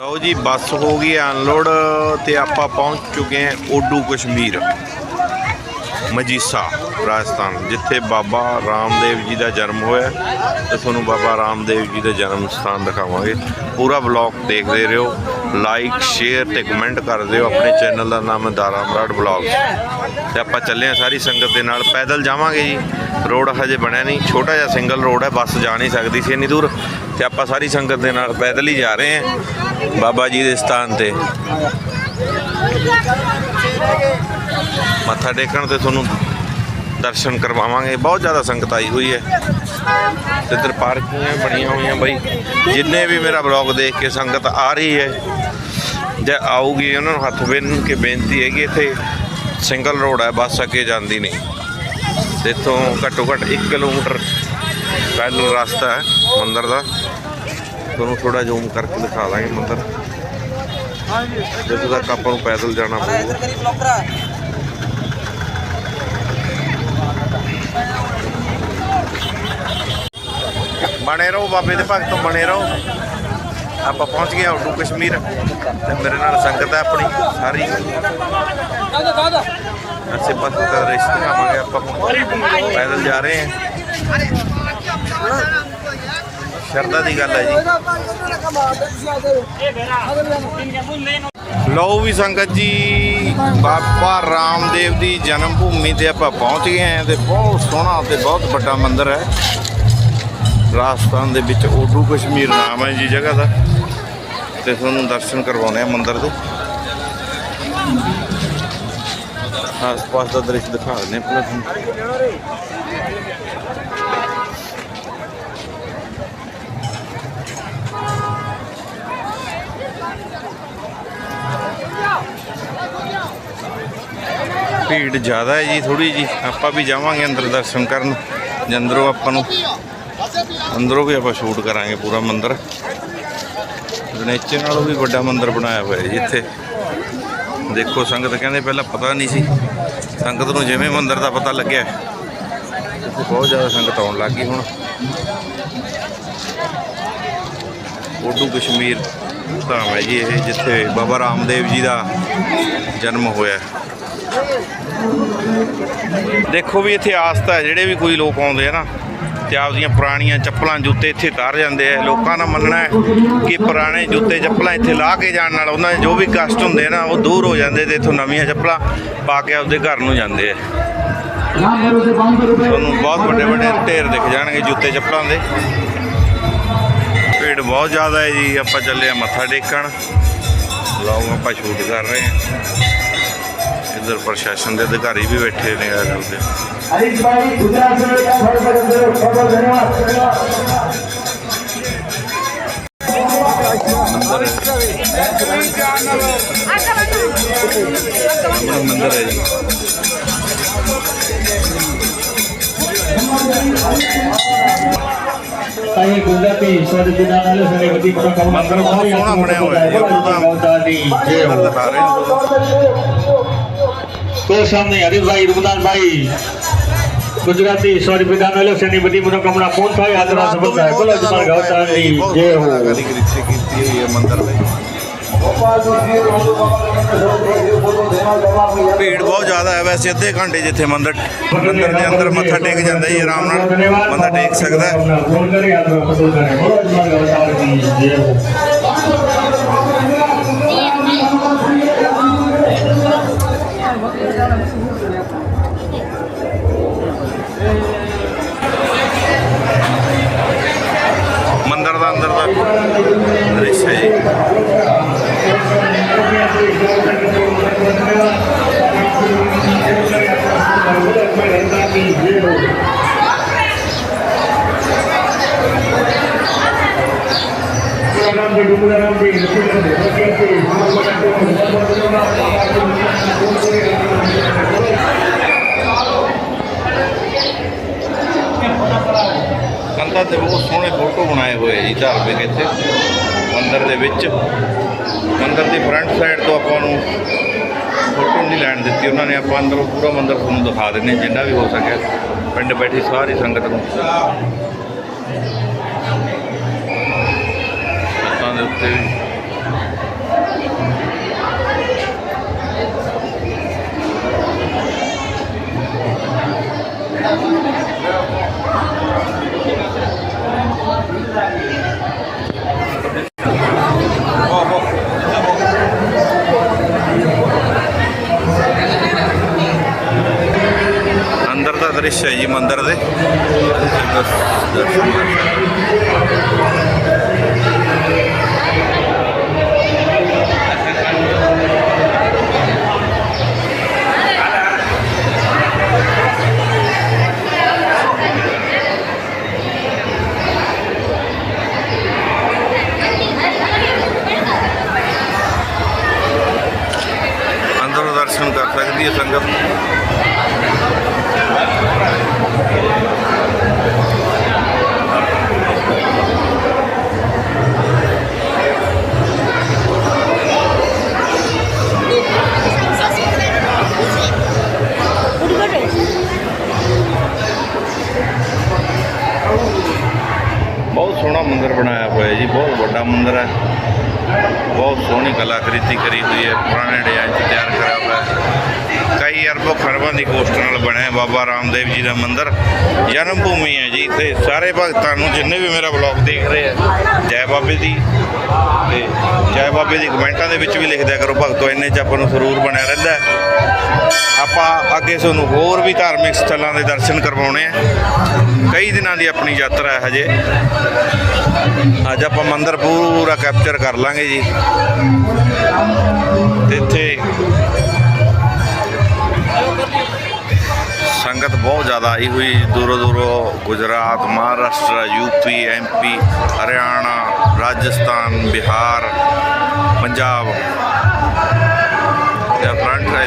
ਲਓ ਜੀ, ਬੱਸ ਹੋ ਗਈ ਅਨਲੋਡ ਤੇ ਆਪਾਂ ਪਹੁੰਚ ਚੁੱਕੇ ਹਾਂ ਓਡੂ ਕਸ਼ਮੀਰ ਮਜੀਸਾ ਰਾਜਸਥਾਨ, ਜਿੱਥੇ ਬਾਬਾ ਰਾਮਦੇਵ ਜੀ ਦਾ ਜਨਮ ਹੋਇਆ ਤੇ ਤੁਹਾਨੂੰ ਬਾਬਾ ਰਾਮਦੇਵ ਜੀ ਦਾ ਜਨਮ ਸਥਾਨ ਦਿਖਾਵਾਂਗੇ। ਪੂਰਾ ਵਲੌਗ ਦੇਖਦੇ ਰਹੋ ਲਾਈਕ ਸ਼ੇਅਰ ਤੇ ਕਮੈਂਟ ਕਰ ਦਿਓ। ਆਪਣੇ ਚੈਨਲ ਦਾ ਨਾਮ ਹੈ ਦਾਰਾ ਮਰਾੜ ਵਲੌਗ ਤੇ ਆਪਾਂ ਚੱਲੇ ਹਾਂ ਸਾਰੀ ਸੰਗਤ ਦੇ ਨਾਲ। ਪੈਦਲ ਜਾਵਾਂਗੇ ਜੀ। ਰੋਡ ਹਜੇ ਬਣਿਆ ਨਹੀਂ। ਛੋਟਾ ਜਿਹਾ ਸਿੰਗਲ ਰੋਡ ਹੈ, ਬੱਸ ਜਾ ਨਹੀਂ ਸਕਦੀ ਸੀ ਇੰਨੀ ਦੂਰ। ਤੇ ਆਪਾਂ ਸਾਰੀ ਸੰਗਤ ਦੇ ਨਾਲ ਪੈਦਲ ਹੀ ਜਾ ਰਹੇ ਹਾਂ। ਬਾਬਾ ਜੀ ਦੇ ਸਥਾਨ ਤੇ। ਮੱਥਾ ਟੇਕਣ ਤੇ ਤੁਹਾਨੂੰ ਦਰਸ਼ਨ ਕਰਵਾਵਾਂਗੇ। ਬਹੁਤ ਜ਼ਿਆਦਾ ਸੰਗਤ ਆਈ ਹੋਈ ਹੈ। ਤੇ ਇੱਧਰ ਪਾਰਕਿੰਗਾਂ ਬਣੀਆਂ ਹੋਈਆਂ ਬਈ। ਜਿੰਨੇ ਵੀ ਮੇਰਾ ਬਲੌਗ ਦੇਖ ਕੇ ਸੰਗਤ ਆ ਰਹੀ ਹੈ, ਜਾਂ ਆਊਗੀ, ਉਹਨਾਂ ਨੂੰ ਹੱਥ ਬੰਨ੍ਹ ਕੇ ਬੇਨਤੀ ਹੈ ਕਿ ਇੱਥੇ ਸਿੰਗਲ ਰੋਡ ਹੈ, ਬੱਸ ਅੱਗੇ ਜਾਂਦੀ ਨਹੀਂ। ਤੇ ਇੱਥੋਂ ਘੱਟੋ ਘੱਟ 1 ਕਿਲੋਮੀਟਰ ਪੈਦਲ ਰਸਤਾ ਹੈ ਮੰਦਿਰ ਦਾ। ਤੁਹਾਨੂੰ ਥੋੜਾ ਜ਼ੂਮ ਕਰਕੇ ਦਿਖਾ ਦਾਂਗੇ ਮੰਦਿਰ। ਜਿੱਥੇ ਤੱਕ ਆਪਾਂ ਨੂੰ ਪੈਦਲ ਜਾਣਾ ਪਊਗਾ। ਬਣੇ ਰਹੋ ਬਾਬੇ ਦੇ ਭਗਤੋਂ, ਬਣੇ ਰਹੋ। ਆਪਾਂ ਪਹੁੰਚ ਗਏ ਉਡੂ ਕਸ਼ਮੀਰ। ਤੇ ਮੇਰੇ ਨਾਲ ਸੰਗਤ ਹੈ ਆਪਣੀ, ਸਾਰੀ। ਅਸੀਂ ਬਸ ਦਾ ਰਿਸ਼ਤੇ ਦਿਖਾਵਾਂਗੇ ਆਪਾਂ ਪੈਦਲ ਜਾ ਰਹੇ ਹਾਂ। ਸ਼ਰਧਾ ਦੀ ਗੱਲ ਹੈ ਜੀ। ਲਓ ਵੀ ਸੰਗਤ ਜੀ, ਬਾਬਾ ਰਾਮਦੇਵ ਦੀ ਜਨਮ ਭੂਮੀ ਤੇ ਆਪਾਂ ਪਹੁੰਚ ਗਏ ਹਾਂ ਤੇ ਬਹੁਤ ਸੋਹਣਾ ਤੇ ਬਹੁਤ ਵੱਡਾ ਮੰਦਿਰ ਹੈ। ਰਾਜਸਥਾਨ ਦੇ ਵਿੱਚ ਓਡੂ ਕਸ਼ਮੀਰ ਨਾਮ ਹੈ ਜੀ ਜਗ੍ਹਾ ਦਾ। ਤੇ ਤੁਹਾਨੂੰ ਦਰਸ਼ਨ ਕਰਵਾਉਣੇ ਆ ਮੰਦਿਰ ਦੇ। ਆਸ-ਪਾਸ ਦਾ ਦ੍ਰਿਸ਼ ਦਿਖਾ ਦਿੰਦੇ ਪਹਿਲਾਂ ਤੁਹਾਨੂੰ। ਭੀੜ ਜ਼ਿਆਦਾ ਹੈ ਜੀ ਥੋੜੀ ਜੀ ਆਪਾਂ ਵੀ ਜਾਵਾਂਗੇ ਅੰਦਰ ਦਰਸ਼ਨ ਕਰਨ। ਜੇ ਅੰਦਰੋਂ ਆਪਾਂ ਨੂੰ ਅੰਦਰੋਂ ਵੀ ਆਪਾਂ ਸ਼ੂਟ ਕਰਾਂਗੇ ਪੂਰਾ ਮੰਦਿਰ। ਨੇਚਰ ਨਾਲੋਂ ਵੀ ਵੱਡਾ ਮੰਦਿਰ ਬਣਾਇਆ ਹੋਇਆ ਜੀ ਇੱਥੇ। ਦੇਖੋ ਸੰਗਤ ਕਹਿੰਦੇ ਪਹਿਲਾਂ ਪਤਾ ਨਹੀਂ ਸੀ। ਸੰਗਤ ਨੂੰ ਜਿਵੇਂ ਮੰਦਿਰ ਦਾ ਪਤਾ ਲੱਗਿਆ। ਇੱਥੇ ਬਹੁਤ ਜ਼ਿਆਦਾ ਸੰਗਤ ਆਉਣ ਲੱਗ ਗਈ ਹੁਣ। ਓਡੂ ਕਸ਼ਮੀਰ ਧਾਮ ਹੈ ਜੀ ਇਹ, ਜਿੱਥੇ ਬਾਬਾ ਰਾਮਦੇਵ ਜੀ ਦਾ ਜਨਮ ਹੋਇਆ। ਦੇਖੋ ਵੀ ਇੱਥੇ ਆਸਤਾ ਹੈ, ਜਿਹੜੇ ਵੀ ਕੋਈ ਲੋਕ ਆਉਂਦੇ ਆ ਨਾ ਤੇ ਆਪਦੀਆਂ ਪੁਰਾਣੀਆਂ ਚੱਪਲਾਂ ਜੁੱਤੇ ਇੱਥੇ ਤਾਰ ਜਾਂਦੇ ਆ। ਲੋਕਾਂ ਦਾ ਮੰਨਣਾ ਹੈ ਕਿ ਪੁਰਾਣੇ ਜੁੱਤੇ ਚੱਪਲਾਂ ਇੱਥੇ ਲਾ ਕੇ ਜਾਣ ਨਾਲ ਉਹਨਾਂ ਦੇ ਜੋ ਵੀ ਕਸ਼ਟ ਹੁੰਦੇ ਆ ਨਾ, ਉਹ ਦੂਰ ਹੋ ਜਾਂਦੇ ਤੇ ਇੱਥੋਂ ਨਵੀਆਂ ਚੱਪਲਾਂ ਪਾ ਕੇ ਆਪਦੇ ਘਰ ਨੂੰ ਜਾਂਦੇ ਆ। ਤੁਹਾਨੂੰ ਬਹੁਤ ਵੱਡੇ ਵੱਡੇ ਢੇਰ ਦਿਖ ਜਾਣਗੇ ਜੁੱਤੇ ਚੱਪਲਾਂ ਦੇ। ਭੀੜ ਬਹੁਤ ਜ਼ਿਆਦਾ ਹੈ ਜੀ, ਆਪਾਂ ਚੱਲੇ ਆ ਮੱਥਾ ਟੇਕਣ। ਲਓ, ਆਪਾਂ ਸ਼ੂਟ ਕਰ ਰਹੇ ਹਾਂ। ਉਧਰ ਪ੍ਰਸ਼ਾਸਨ ਦੇ ਅਧਿਕਾਰੀ ਵੀ ਬੈਠੇ ਨੇ ਆ। ਜਾਂਦੇ ਅਰਿਜ ਭਾਈ ਗੁਜਰਾਤ ਸੇ ਦਾ ਬਹੁਤ ਬਹੁਤ ਧੰਨਵਾਦ। ਮੰਦਰ ਹੈ ਜੀ। ਤਾਈ ਗੁਰਦਾਪੀ ਈਸ਼ਵਰ ਜੀ ਦਾ ਨਾਲ ਸਾਰੇ ਵਧੀ ਪ੍ਰੋਗਰਾਮ ਮੰਦਰ ਬਹੁਤ ਸੋਹਣਾ ਬਣਿਆ ਹੋਇਆ ਹੈ ਗੁਰਦਾਮ ਦਾ ਦੀ ਜੈ। ਹੋ તો સામે હરીફભાઈ રૂપદાનભાઈ ગુજરાતી સોરી વિધાન ઇલેક્શનની બધી મનોકામના પૂર્ણ થાય હાજરા સફળ થાય બોલો જમાલ ગૌતાની જય હો ਭੀੜ ਬਹੁਤ ਜ਼ਿਆਦਾ ਹੈ ਵੈਸੇ ਅੱਧੇ ਘੰਟੇ ਜਿੱਥੇ ਮੰਦਰ ਮੰਦਰ ਦੇ ਅੰਦਰ ਮੱਥਾ ਟੇਕ ਜਾਂਦਾ ਹੈ ਆਰਾਮ ਨਾਲ ਬੰਦਾ ਟੇਕ ਸਕਦਾ ਹੈ ਕੰਧਾਂ ਤੇ ਬਹੁਤ ਸੋਹਣੇ ਫੋਟੋ ਬਣਾਏ ਹੋਏ ਜੀ ਧਾਰਮਿਕ ਇੱਥੇ। ਮੰਦਿਰ ਦੇ ਵਿੱਚ। ਮੰਦਿਰ ਦੀ ਫਰੰਟ ਸਾਈਡ ਤੋਂ ਆਪਾਂ ਨੂੰ ਫੋਟੋ ਨਹੀਂ ਲੈਣ ਦਿੱਤੀ ਉਹਨਾਂ ਨੇ ਆਪਾਂ ਅੰਦਰੋਂ ਪੂਰਾ ਮੰਦਿਰ ਤੁਹਾਨੂੰ ਦਿਖਾ ਹਾਂ ਜਿੰਨਾ ਵੀ ਹੋ ਸਕਿਆ। ਪਿੰਡ ਬੈਠੀ ਸਾਰੀ ਸੰਗਤ ਨੂੰ। ਛੱਤਾਂ ਦੇ ਉੱਤੇ ਵੀ ਅੰਦਰ ਦਾ ਦ੍ਰਿਸ਼ ਹੈ ਜੀ ਮੰਦਿਰ ਦੇ ਦਰਸ਼ਨ ਕਰ ਅੰਦਰ ਦਰਸ਼ਨ ਕਰ ਸਕਦੀ ਹੈ ਸੰਗਤ ਸੋਹਣਾ ਮੰਦਿਰ ਬਣਾਇਆ ਹੋਇਆ ਜੀ, ਬਹੁਤ ਵੱਡਾ ਮੰਦਿਰ ਹੈ। ਬਹੁਤ ਸੋਹਣੀ ਕਲਾਕ੍ਰਿਤੀ ਕਰੀ ਹੋਈ ਹੈ, ਪੁਰਾਣੇ ਡਿਜ਼ਾਈਨ 'ਚ ਤਿਆਰ ਕਰਿਆ ਹੋਇਆ ਹੈ। ਕਈ ਅਰਬੋਂ ਖਰਬਾਂ ਦੀ ਕੋਸ਼ਟ ਨਾਲ ਬਣਿਆ ਬਾਬਾ ਰਾਮਦੇਵ ਜੀ ਦਾ ਮੰਦਿਰ। ਜਨਮ ਭੂਮੀ ਹੈ ਜੀ ਤੇ ਸਾਰੇ ਭਗਤਾਂ ਨੂੰ ਜਿੰਨੇ ਵੀ ਮੇਰਾ ਬਲੌਗ ਦੇਖ ਰਹੇ ਆ ਜੈ ਬਾਬੇ ਦੀ ਤੇ ਜੈ ਬਾਬੇ ਦੀ ਕਮੈਂਟਾਂ ਦੇ ਵਿੱਚ ਵੀ ਲਿਖ ਦਿਆ ਕਰੋ ਭਗਤੋ, ਇੰਨੇ ਚ ਆਪਾਂ ਨੂੰ ਸਰੂਰ ਬਣਿਆ ਰਹਿੰਦਾ ਆਪਾਂ ਅੱਗੇ ਤੁਹਾਨੂੰ ਹੋਰ ਵੀ ਧਾਰਮਿਕ ਸਥਲਾਂ ਦੇ ਦਰਸ਼ਨ ਕਰਵਾਉਣੇ ਆ। ਕਈ ਦਿਨਾਂ ਦੀ ਆਪਣੀ ਯਾਤਰਾ ਹੈ ਹਜੇ। ਅੱਜ ਆਪਾਂ ਮੰਦਿਰ ਪੂਰਾ ਕੈਪਚਰ ਕਰ ਲਾਂਗੇ ਜੀ। ਤੇ ਇੱਥੇ ਸੰਗਤ ਬਹੁਤ ਜ਼ਿਆਦਾ ਆਈ ਹੋਈ ਦੂਰੋਂ ਦੂਰੋਂ Gujarat, Maharashtra UP MP Haryana, Rajasthan, Bihar, Punjab.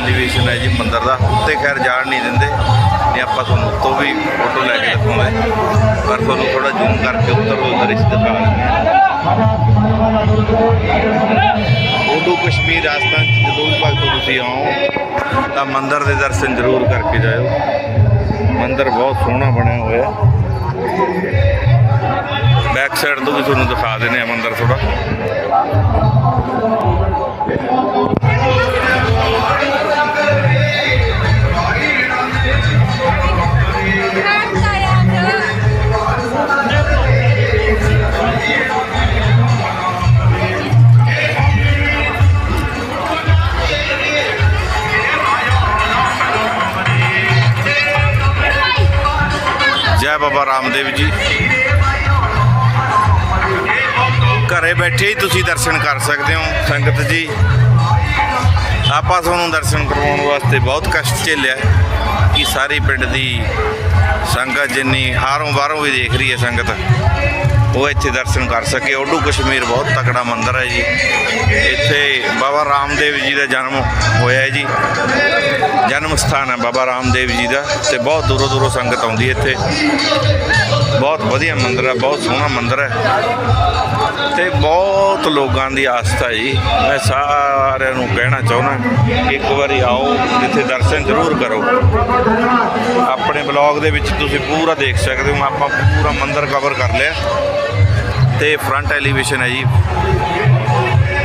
Elevation ਹੈ ਜੀ ਮੰਦਰ ਦਾ। ਉੱਤੇ ਖੈਰ ਜਾਣ ਨਹੀਂ ਦਿੰਦੇ, ਨਹੀਂ ਆਪਾਂ ਤੁਹਾਨੂੰ ਉੱਤੋਂ ਵੀ ਫੋਟੋ ਲੈ ਕੇ ਦਿਖਾਉਂਦੇ। ਪਰ ਤੁਹਾਨੂੰ ਥੋੜਾ ਜ਼ੂਮ ਕਰਕੇ ਉੱਤਰ ਉਹ ਦ੍ਰਿਸ਼ ਦਿਖਾ ਦਿੰਦੇ ਉਦੋਂ ਕਸ਼ਮੀਰ ਰਾਜਸਥਾਨ 'ਚ ਜਦੋਂ ਵੀ ਭਗਤੋ ਤੁਸੀਂ ਆਓ, ਤਾਂ ਮੰਦਰ ਦੇ ਦਰਸ਼ਨ ਜ਼ਰੂਰ ਕਰਕੇ ਜਾਇਓ। ਮੰਦਰ ਬਹੁਤ ਸੋਹਣਾ ਬਣਿਆ ਹੋਇਆ ਬੈਕ ਸਾਈਡ ਤੋਂ ਵੀ ਤੁਹਾਨੂੰ ਦਿਖਾ ਦਿੰਦੇ ਆ ਮੰਦਰ ਥੋੜਾ ਬਾਬਾ ਰਾਮਦੇਵ ਜੀ। ਘਰੇ ਬੈਠੇ ਹੀ ਤੁਸੀਂ ਦਰਸ਼ਨ ਕਰ ਸਕਦੇ ਹੋ, ਸੰਗਤ ਜੀ। ਆਪਾਂ ਤੁਹਾਨੂੰ ਦਰਸ਼ਨ ਕਰਵਾਉਣ ਵਾਸਤੇ ਬਹੁਤ ਕਸ਼ਟ ਝੇਲਿਆ ਕਿ ਸਾਰੀ ਪਿੰਡ ਦੀ ਸੰਗਤ ਜਿੰਨੀ ਹਾਰੋਂ ਬਾਹਰੋਂ ਵੀ ਦੇਖ ਰਹੀ ਹੈ ਸੰਗਤ। ਉਹ ਇੱਥੇ ਦਰਸ਼ਨ ਕਰ ਸਕੇ। ਓਡੂ ਕਸ਼ਮੀਰ ਬਹੁਤ ਤਕੜਾ ਮੰਦਿਰ ਹੈ ਜੀ। ਇੱਥੇ ਬਾਬਾ ਰਾਮਦੇਵ ਜੀ ਦਾ ਜਨਮ ਹੋਇਆ ਹੈ ਜੀ। ਜਨਮ ਸਥਾਨ ਹੈ ਬਾਬਾ ਰਾਮਦੇਵ ਜੀ ਦਾ ਤੇ ਬਹੁਤ ਦੂਰੋਂ ਦੂਰੋਂ ਸੰਗਤ ਆਉਂਦੀ ਹੈ ਇੱਥੇ। ਬਹੁਤ ਵਧੀਆ ਮੰਦਿਰ ਹੈ, ਬਹੁਤ ਸੋਹਣਾ ਮੰਦਿਰ ਹੈ। ਤੇ ਬਹੁਤ ਲੋਕਾਂ ਦੀ ਆਸਥਾ ਜੀ। ਮੈਂ ਸਾਰਿਆਂ ਨੂੰ ਕਹਿਣਾ ਚਾਹੁੰਦਾ ਇੱਕ ਵਾਰੀ ਆਓ, ਇੱਥੇ ਦਰਸ਼ਨ ਜ਼ਰੂਰ ਕਰੋ। ਆਪਣੇ ਬਲੌਗ ਦੇ ਵਿੱਚ ਤੁਸੀਂ ਪੂਰਾ ਦੇਖ ਸਕਦੇ ਹੋ। ਆਪਾਂ ਪੂਰਾ ਮੰਦਿਰ ਕਵਰ ਕਰ ਲਿਆ। ਤੇ ਫਰੰਟ ਐਲੀਵੇਸ਼ਨ ਹੈ ਜੀ।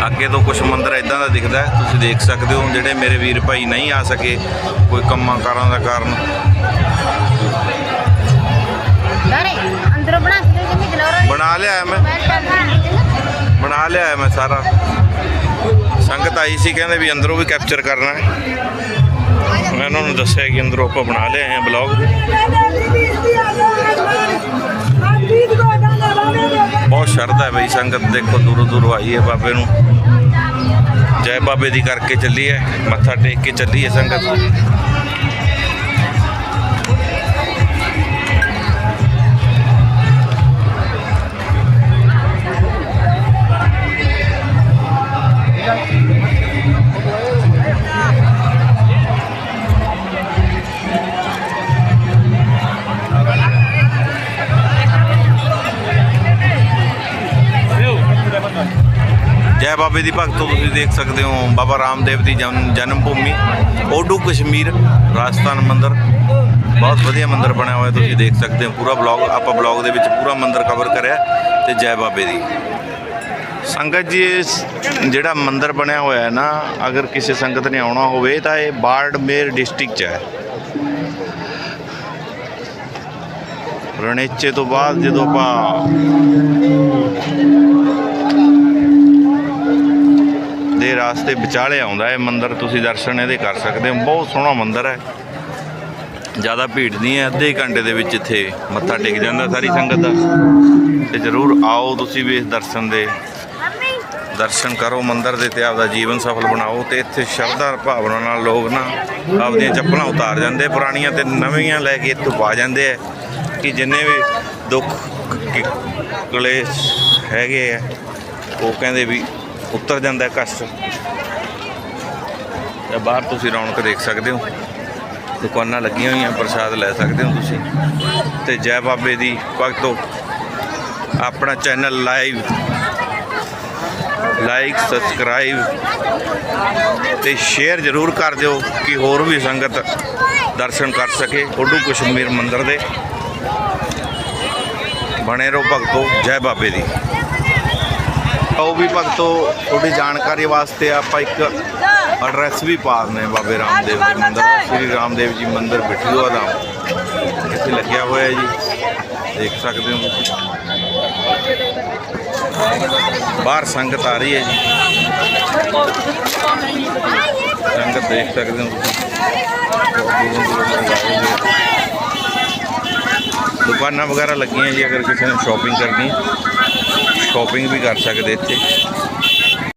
ਅੱਗੇ ਤੋਂ ਕੁਝ ਮੰਦਿਰ ਇਦਾਂ ਦਾ ਦਿਖਦਾ ਤੁਸੀਂ ਦੇਖ ਸਕਦੇ ਹੋ ਜਿਹੜੇ ਮੇਰੇ ਵੀਰ ਭਾਈ ਨਹੀਂ ਆ ਸਕੇ ਕੋਈ ਕੰਮਾਂ ਕਾਰਾਂ ਦਾ ਕਾਰਨ। ਬਣਾ ਲਿਆ ਮੈਂ। ਬਣਾ ਲਿਆ ਮੈਂ ਸਾਰਾ। ਸੰਗਤ ਆਈ ਸੀ ਕਹਿੰਦੇ ਵੀ ਅੰਦਰੋਂ ਵੀ ਕੈਪਚਰ ਕਰਨਾ ਹੈ। ਮੈਂ ਉਹਨਾਂ ਨੂੰ ਦੱਸਿਆ ਕਿ ਅੰਦਰੋਂ ਆਪਾਂ ਬਣਾ ਲਿਆ ਹੈ ਬਲੌਗ ਸ਼ਰਧਾ ਹੈ ਬਈ, ਸੰਗਤ ਦੇਖੋ ਦੂਰੋਂ ਦੂਰੋਂ ਆਈ ਹੈ ਬਾਬੇ ਨੂੰ। ਜੈ ਬਾਬੇ ਦੀ ਕਰਕੇ ਚੱਲੀ ਹੈ, ਮੱਥਾ ਟੇਕ ਕੇ ਚੱਲੀ ਹੈ ਸੰਗਤ। ਬਾਬੇ ਦੀ ਭਗਤੋ ਤੁਸੀਂ ਦੇਖ ਸਕਦੇ ਹੋ ਬਾਬਾ ਰਾਮਦੇਵ ਦੀ ਜਨਮ ਭੂਮੀ, ਓਡੂ ਕਸ਼ਮੀਰ, ਰਾਜਸਥਾਨ ਮੰਦਿਰ। ਬਹੁਤ ਵਧੀਆ ਮੰਦਿਰ ਬਣਿਆ ਹੋਇਆ ਤੁਸੀਂ ਦੇਖ ਸਕਦੇ ਹੋ। ਪੂਰਾ ਬਲੌਗ ਆਪਾਂ ਬਲੌਗ ਦੇ ਵਿੱਚ ਪੂਰਾ ਮੰਦਿਰ ਕਵਰ ਕਰਿਆ ਤੇ ਜੈ ਬਾਬੇ ਦੀ। ਸੰਗਤ ਜੀ ਜਿਹੜਾ ਮੰਦਿਰ ਬਣਿਆ ਹੋਇਆ ਹੈ ਨਾ, ਅਗਰ ਕਿਸੇ ਸੰਗਤ ਨੇ ਆਉਣਾ ਹੋਵੇ ਤਾਂ ਇਹ ਬਾੜਮੇਰ ਡਿਸਟ੍ਰਿਕਟ 'ਚ ਹੈ। ਰਣੇਚੇ ਤੋਂ ਬਾਅਦ ਜਦੋਂ ਆਪਾਂ ਦੇ ਰਾਸਤੇ ਵਿਚਾਲੇ ਆਉਂਦਾ ਹੈ। ਮੰਦਿਰ ਤੁਸੀਂ ਦਰਸ਼ਨ ਇਹਦੇ ਕਰ ਸਕਦੇ ਹੋ। ਬਹੁਤ ਸੋਹਣਾ ਮੰਦਿਰ ਹੈ। ਜ਼ਿਆਦਾ ਭੀੜ ਨਹੀਂ ਹੈ। ਅੱਧੇ ਘੰਟੇ ਦੇ ਵਿੱਚ ਇੱਥੇ ਮੱਥਾ ਟੇਕ ਜਾਂਦਾ ਸਾਰੀ ਸੰਗਤ ਦਾ। ਤੇ ਜਰੂਰ ਆਓ ਤੁਸੀਂ ਵੀ ਇਸ ਦਰਸ਼ਨ ਦੇ। ਦਰਸ਼ਨ ਕਰੋ, ਮੰਦਰ ਦੇ ਤੇ ਆਪਦਾ ਜੀਵਨ ਸਫਲ ਬਣਾਓ ਤੇ ਇੱਥੇ ਸ਼ਰਧਾ ਭਾਵਨਾ ਨਾਲ ਲੋਕ ਨਾ ਆਪਦੀਆਂ ਚੱਪਲਾਂ ਉਤਾਰ ਜਾਂਦੇ ਪੁਰਾਣੀਆਂ ਤੇ ਨਵੀਆਂ ਲੈ ਕੇ ਇੱਥੋਂ ਪਾ ਜਾਂਦੇ ਆ ਕਿ ਜਿੰਨੇ ਵੀ ਦੁੱਖ ਕਲੇਸ਼ ਹੈਗੇ ਆ, ਉਹ ਕਹਿੰਦੇ ਵੀ ਉਤਰ ਜਾਂਦਾ ਹੈ ਕਸ਼ਟ ਤੇ ਬਾਹਰ ਤੁਸੀਂ ਰੌਣਕ ਦੇਖ ਸਕਦੇ ਹੋ। ਦੁਕਾਨਾਂ ਲੱਗੀਆਂ ਹੋਈਆਂ, ਪ੍ਰਸ਼ਾਦ ਲੈ ਸਕਦੇ ਹੋ ਤੁਸੀਂ। ਤੇ ਜੈ ਬਾਬੇ ਦੀ ਭਗਤੋ, ਆਪਣਾ ਚੈਨਲ ਲਾਈਵ ਲਾਈਕ ਸਬਸਕ੍ਰਾਈਬ ਤੇ ਸ਼ੇਅਰ ਜ਼ਰੂਰ ਕਰ ਦਿਓ ਕਿ ਹੋਰ ਵੀ ਸੰਗਤ ਦਰਸ਼ਨ ਕਰ ਸਕੇ ਉਡੂ ਕਸ਼ਮੀਰ ਮੰਦਿਰ ਦੇ। ਬਣੇ ਰਹੋ ਭਗਤੋ, ਜੈ ਬਾਬੇ ਦੀ। ਉਹ ਵੀ ਭਗਤੋ ਤੁਹਾਡੀ ਜਾਣਕਾਰੀ ਵਾਸਤੇ ਆਪਾਂ ਇੱਕ ਐਡਰੈਸ ਵੀ ਪਾ ਦਿੰਦੇ ਹਾਂ ਬਾਬੇ ਰਾਮਦੇਵ ਦੇ ਮੰਦਿਰ ਦਾ। ਸ੍ਰੀ ਰਾਮਦੇਵ ਜੀ ਮੰਦਿਰ ਬਿਠੂਆ ਦਾ। ਇੱਥੇ ਲੱਗਿਆ ਹੋਇਆ ਜੀ। ਦੇਖ ਸਕਦੇ ਹੋ ਤੁਸੀਂ। ਬਾਹਰ ਸੰਗਤ ਆ ਰਹੀ ਹੈ ਜੀ। ਸੰਗਤ ਦੇਖ ਸਕਦੇ ਹੋ ਤੁਸੀਂ। ਦੁਕਾਨਾਂ ਵਗੈਰਾ ਲੱਗੀਆਂ ਜੀ ਅਗਰ ਕਿਸੇ ਨੇ ਸ਼ਾਪਿੰਗ ਕਰਨੀ। ਸ਼ਾਪਿੰਗ ਵੀ ਕਰ ਸਕਦੇ ਇੱਥੇ।